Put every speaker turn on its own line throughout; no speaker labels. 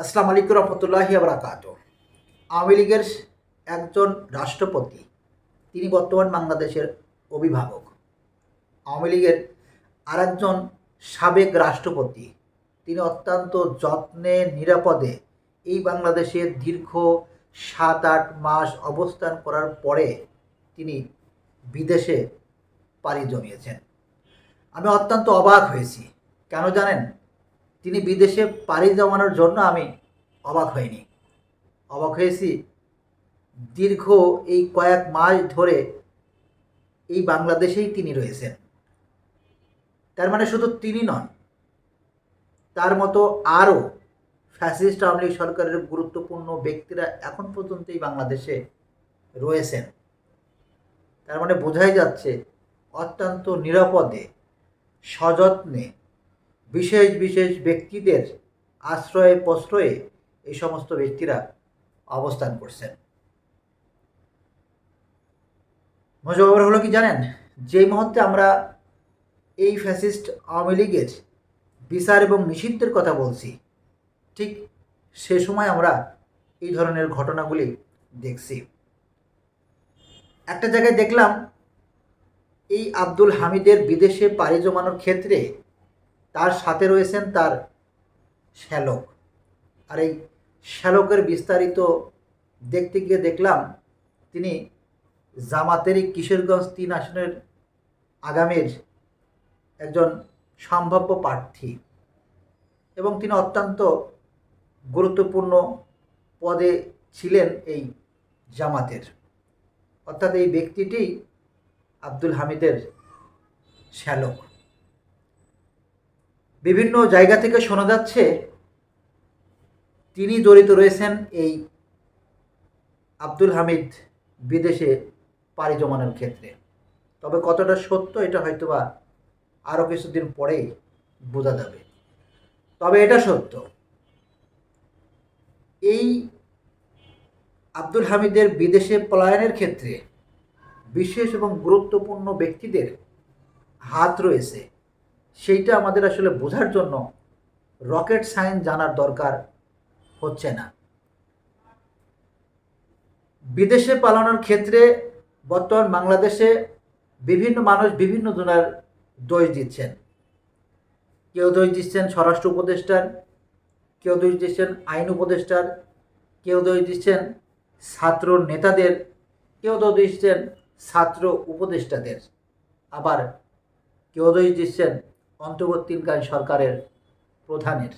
আসসালামু আলাইকুম রহমতুল্লাহি আবরাকাত আওয়ামী লীগের একজন রাষ্ট্রপতি, তিনি বর্তমান বাংলাদেশের অভিভাবক। আওয়ামী লীগের আরেকজন সাবেক রাষ্ট্রপতি, তিনি অত্যন্ত যত্নে, নিরাপদে এই বাংলাদেশে দীর্ঘ সাত আট মাস অবস্থান করার পরে তিনি বিদেশে পাড়ি জমিয়েছেন। আমি অত্যন্ত অবাক হয়েছি। কেন জানেন? তিনি বিদেশে পাড়ি জমানোর জন্য আমি অবাক হইনি। অবাক হয়েছি। দীর্ঘ এই কয়েক মাস ধরে এই বাংলাদেশেই তিনি রয়েছেন। তার মানে শুধু তিনি নন, তার মতো আরও ফ্যাসিস্ট আওয়ামী লীগ সরকারের গুরুত্বপূর্ণ ব্যক্তিরা এখন পর্যন্ত এই বাংলাদেশে রয়েছেন। তার মানে বোঝাই যাচ্ছে, অত্যন্ত নিরাপদে, সযত্নে বিশেষ বিশেষ ব্যক্তিদের আশ্রয়ে, প্রশ্রয়ে এই সমস্ত ব্যক্তিরা অবস্থান করছেন। মজা হলো কি জানেন? যেই মুহূর্তে আমরা এই ফ্যাসিস্ট আওয়ামী লীগের বিচার এবং নিষিদ্ধের কথা বলছি, ঠিক সে সময় আমরা এই ধরনের ঘটনাগুলি দেখছি। একটা জায়গায় দেখলাম, এই আব্দুল হামিদের বিদেশে পাড়ি জমানোর ক্ষেত্রে তার সাথে রয়েছেন তার শ্যালক। আর এই শ্যালকের বিস্তারিত দেখতে গিয়ে দেখলাম, তিনি জামাতেরই কিশোরগঞ্জ তিন আসনের আগামীর একজন সম্ভাব্য প্রার্থী এবং তিনি অত্যন্ত গুরুত্বপূর্ণ পদে ছিলেন এই জামাতের। অর্থাৎ এই ব্যক্তিটি আব্দুল হামিদের শ্যালক। বিভিন্ন জায়গা থেকে শোনা যাচ্ছে, তিনি জড়িত রয়েছেন এই আব্দুল হামিদ বিদেশে পাড়ি জমানোর ক্ষেত্রে। তবে কতটা সত্য এটা হয়তোবা আরও কিছুদিন পরেই বোঝা যাবে। তবে এটা সত্য, এই আব্দুল হামিদের বিদেশে পলায়নের ক্ষেত্রে বিশেষ এবং গুরুত্বপূর্ণ ব্যক্তিদের হাত রয়েছে। সেইটা আমাদের আসলে বোঝার জন্য রকেট সায়েন্স জানার দরকার হচ্ছে না। বিদেশে পালানোর ক্ষেত্রে বর্তমান বাংলাদেশে বিভিন্ন মানুষ বিভিন্ন জনের দোষ দিচ্ছেন। কেউ দোষ দিচ্ছেন স্বরাষ্ট্র উপদেষ্টার, কেউ দোষ দিচ্ছেন আইন উপদেষ্টার, কেউ দোষ দিচ্ছেন ছাত্র নেতাদের, কেউ দোষ দিচ্ছেন ছাত্র উপদেষ্টাদের। আবার কেউ দোষ দিচ্ছেন অন্তর্বর্তীকালীন সরকারের প্রধানের।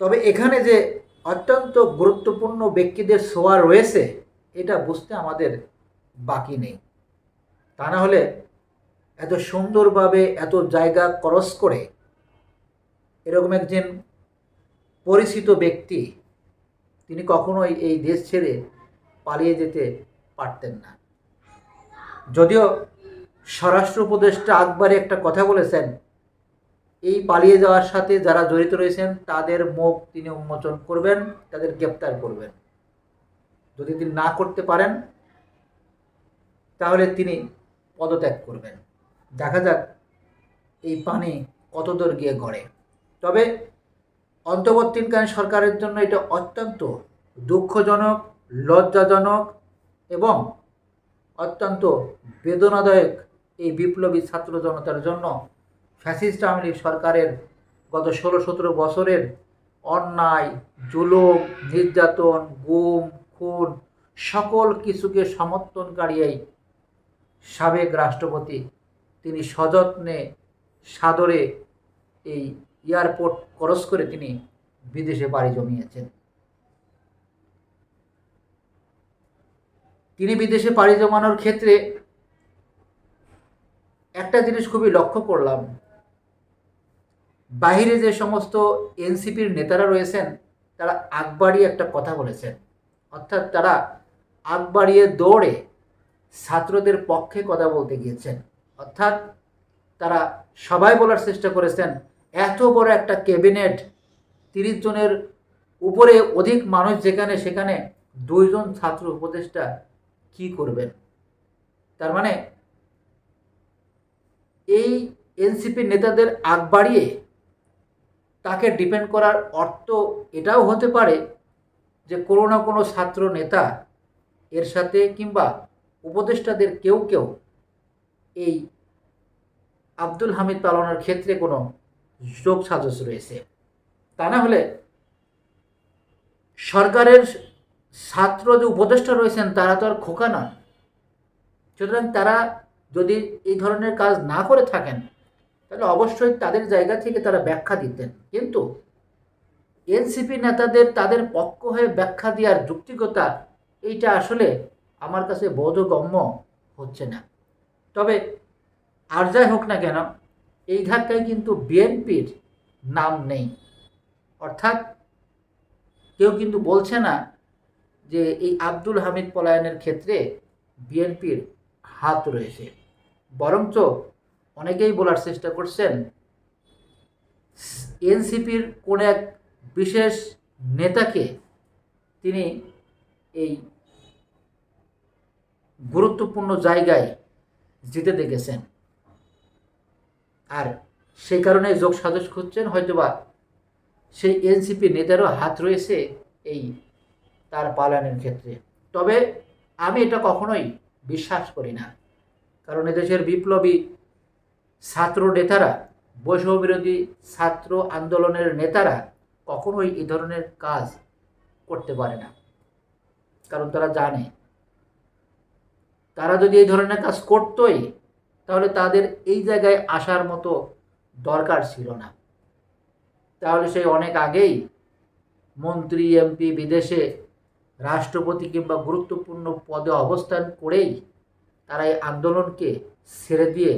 তবে এখানে যে অত্যন্ত গুরুত্বপূর্ণ ব্যক্তিদের ছোঁয়া রয়েছে, এটা বুঝতে আমাদের বাকি নেই। তা না হলে এত সুন্দরভাবে, এত জায়গা ক্রস করে এরকম একজন পরিচিত ব্যক্তি, তিনি কখনোই এই দেশ ছেড়ে পালিয়ে যেতে পারতেন না। যদিও স্বরাষ্ট্র উপদেষ্টা আকবরে একটা কথা বলেছেন। এই পালিয়ে যাওয়ার সাথে যারা জড়িত রয়েছেন, তাদের মুখ তিনি উন্মোচন করবেন, তাদের গ্রেপ্তার করবেন। যদি তিনি না করতে পারেন, তাহলে তিনি পদত্যাগ করবেন। দেখা যাক এই পানি কত দূর গিয়ে গড়ে। তবে অন্তর্বর্তীকালীন সরকারের জন্য এটা অত্যন্ত দুঃখজনক, লজ্জাজনক এবং অত্যন্ত বেদনাদায়ক এই বিপ্লবী ছাত্র জনতার জন্য ফ্যাসিস্ট আওয়ামী লীগ সরকারের গত ষোলো সতেরো বছরের অন্যায়, জুলুম, নির্যাতন, গুম, খুন সকল কিছুকে সমর্থনকারী এই সাবেক রাষ্ট্রপতি তিনি সযত্নে সাদরে এই এয়ারপোর্ট ক্রস করে তিনি বিদেশে বাড়ি জমিয়েছেন। তিনি বিদেশে পাড়ি জমানোর ক্ষেত্রে একটা জিনিস খুবই লক্ষ্য করলাম। বাহিরে যে সমস্ত এনসিপির নেতারা রয়েছেন, তারা আগবাড়িয়ে একটা কথা বলেছেন। অর্থাৎ তারা আগবাড়িয়ে দৌড়ে ছাত্রদের পক্ষে কথা বলতে গিয়েছেন। অর্থাৎ তারা সবাই বলার চেষ্টা করেছেন, এত বড় একটা ক্যাবিনেট, তিরিশ জনের উপরে অধিক মানুষ যেখানে সেখানে দুইজন ছাত্র উপদেষ্টা কি করবেন? তার মানে এই এনসিপি নেতাদের আগ বাড়িয়ে তাকে ডিপেন্ড করার অর্থ এটাও হতে পারে যে কোনো না কোনো ছাত্র নেতা এর সাথে কিংবা উপদেষ্টাদের কেউ কেউ এই আব্দুল হামিদ পালনের ক্ষেত্রে কোনো যোগ সাজস রয়েছে। তা না হলে সরকারের ছাত্র যে উপদেষ্টা রয়েছেন তারা তো আর খোকা নন। সুতরাং তারা যদি এই ধরনের কাজ না করে থাকেন, তাহলে অবশ্যই তাদের জায়গা থেকে তারা ব্যাখ্যা দিতেন। কিন্তু এনসিপি নেতাদের তাদের পক্ষ হয়ে ব্যাখ্যা দেওয়ার যুক্তিকতা, এইটা আসলে আমার কাছে বোধগম্য হচ্ছে না। তবে আর যাই হোক না কেন, এই ধাক্কায় কিন্তু বিএনপির নাম নেই। অর্থাৎ কেউ কিন্তু বলছে না যে এই আব্দুল হামিদ পলায়নের ক্ষেত্রে বিএনপির হাত রয়েছে। বরঞ্চ অনেকেই বলার চেষ্টা করছেন, এনসিপির কোন এক বিশেষ নেতাকে তিনি এই গুরুত্বপূর্ণ জায়গায় জিতে দেখেছেন। আর সেই কারণে যোগ সাজস খুঁজছেন, হয়তোবা সেই এনসিপি নেতারও হাত রয়েছে এই তার পালনের ক্ষেত্রে। তবে আমি এটা কখনোই বিশ্বাস করি না। কারণ এদেশের বিপ্লবী ছাত্র নেতারা, বৈষম্য বিরোধী ছাত্র আন্দোলনের নেতারা কখনোই এই ধরনের কাজ করতে পারে না। কারণ তারা জানে, তারা যদি এই ধরনের কাজ করতোই, তাহলে তাদের এই জায়গায় আসার মতো দরকার ছিল না। তাহলে সেই অনেক আগেই মন্ত্রী, এমপি, বিদেশে রাষ্ট্রপতি কিংবা গুরুত্বপূর্ণ পদে অবস্থান করেই তারা এই আন্দোলনকে ছেড়ে দিয়ে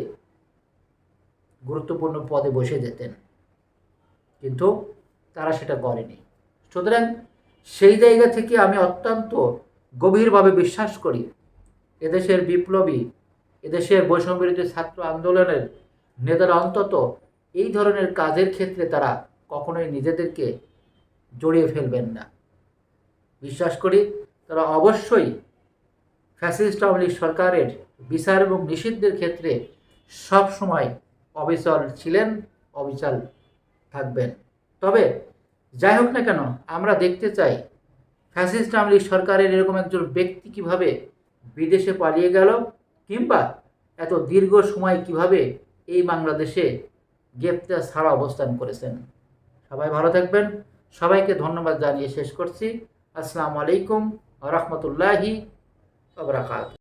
গুরুত্বপূর্ণ পদে বসে যেতেন। কিন্তু তারা সেটা করেনি। সুতরাং সেই জায়গা থেকে আমি অত্যন্ত গভীরভাবে বিশ্বাস করি, এদেশের বিপ্লবী, এদেশের বৈষম্যবিরোধী ছাত্র আন্দোলনের নেতারা অন্তত এই ধরনের কাজের ক্ষেত্রে তারা কখনোই নিজেদেরকে জড়িয়ে ফেলবেন না। বিশ্বাস করি, তারা অবশ্যই ফ্যাসিস্ট আওয়ামী লীগ সরকারের বিচার এবং নিষিদ্ধের ক্ষেত্রে সব সময় অবিচল ছিলেন, অবিচল থাকবেন। তবে যাই হোক না কেন, আমরা দেখতে চাই, ফ্যাসিস্ট আওয়ামী লীগ সরকারের এরকম একজন ব্যক্তি কীভাবে বিদেশে পালিয়ে গেল, কিংবা এত দীর্ঘ সময় কীভাবে এই বাংলাদেশে গ্রেপ্তার ছাড়া অবস্থান করেছেন। সবাই ভালো থাকবেন। সবাইকে ধন্যবাদ জানিয়ে শেষ করছি। আসসালামু আলাইকুম রহমতুল্লাহি আবরাকাত